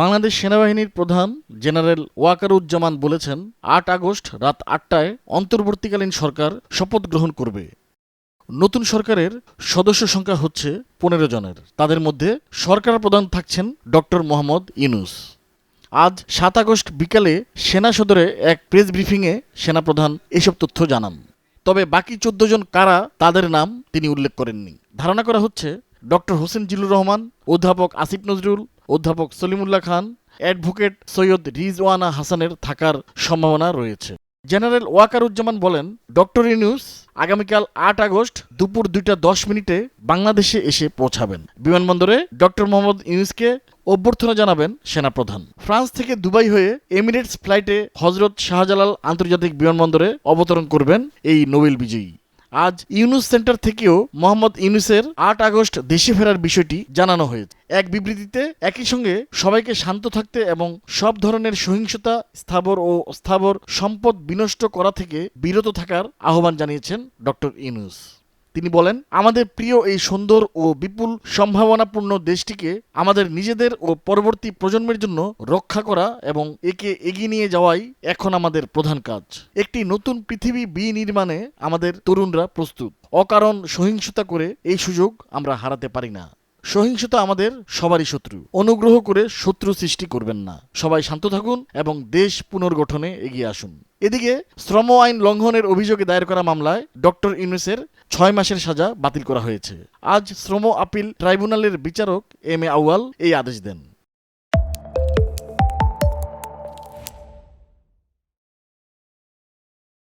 বাংলাদেশ সেনাবাহিনীর প্রধান জেনারেল ওয়াকারুজ্জামান বলেছেন, আট আগস্ট রাত আটটায় অন্তর্বর্তীকালীন সরকার শপথ গ্রহণ করবে। নতুন সরকারের সদস্য সংখ্যা হচ্ছে পনেরো জনের। তাদের মধ্যে সরকার প্রধান থাকছেন ডক্টর মোহাম্মদ ইউনুস। আজ সাত আগস্ট বিকালে সেনা সদরে এক প্রেস ব্রিফিংয়ে সেনাপ্রধান এসব তথ্য জানান। তবে বাকি চোদ্দ জন কারা, তাদের নাম তিনি উল্লেখ করেননি। ধারণা করা হচ্ছে ডক্টর হোসেন জিল্লুর রহমান, অধ্যাপক আসিফ নজরুল, অধ্যাপক সলিমুল্লাহ খান, অ্যাডভোকেট সৈয়দ রিজওয়ানা হাসানের থাকার সম্ভাবনা রয়েছে। জেনারেল ওয়াকারুজ্জামান বলেন, ডক্টর ইউনুস আগামীকাল আট আগস্ট দুপুর দুইটা দশ মিনিটে বাংলাদেশে এসে পৌঁছাবেন। বিমানবন্দরে ডক্টর মোহাম্মদ ইউনুসকে অভ্যর্থনা জানাবেন সেনাপ্রধান। ফ্রান্স থেকে দুবাই হয়ে এমিরেটস ফ্লাইটে হজরত শাহজালাল আন্তর্জাতিক বিমানবন্দরে অবতরণ করবেন এই নোবেল বিজয়ী। আজ ইউনুস সেন্টার থেকেও মোহাম্মদ ইউনুসের আট আগস্ট দেশে ফেরার বিষয়টি জানানো হয়েছে। এক বিবৃতিতে একই সঙ্গে সবাইকে শান্ত থাকতে এবং সব ধরনের সহিংসতা, স্থাবর ও স্থাবর সম্পদ বিনষ্ট করা থেকে বিরত থাকার আহ্বান জানিয়েছেন ডক্টর ইউনুস। তিনি বলেন, আমাদের প্রিয় এই সুন্দর ও বিপুল সম্ভাবনাপূর্ণ দেশটিকে আমাদের নিজেদের ও পরবর্তী প্রজন্মের জন্য রক্ষা করা এবং একে এগিয়ে নিয়ে যাওয়াই এখন আমাদের প্রধান কাজ। একটি নতুন পৃথিবী বিনির্মাণে আমাদের তরুণরা প্রস্তুত। অকারণ সহিংসতা করে এই সুযোগ আমরা হারাতে পারি না। সহিংসতা আমাদের সবারই শত্রু। অনুগ্রহ করে শত্রু সৃষ্টি করবেন না। সবাই শান্ত থাকুন এবং দেশ পুনর্গঠনে এগিয়ে আসুন। এদিকে শ্রম আইন লঙ্ঘনের অভিযোগে দায়ের করা মামলায় ডক্টর ইউনুসের ছয় মাসের সাজা বাতিল করা হয়েছে। আজ শ্রম আপিল ট্রাইব্যুনালের বিচারক এম এ আউয়াল এই আদেশ দেন।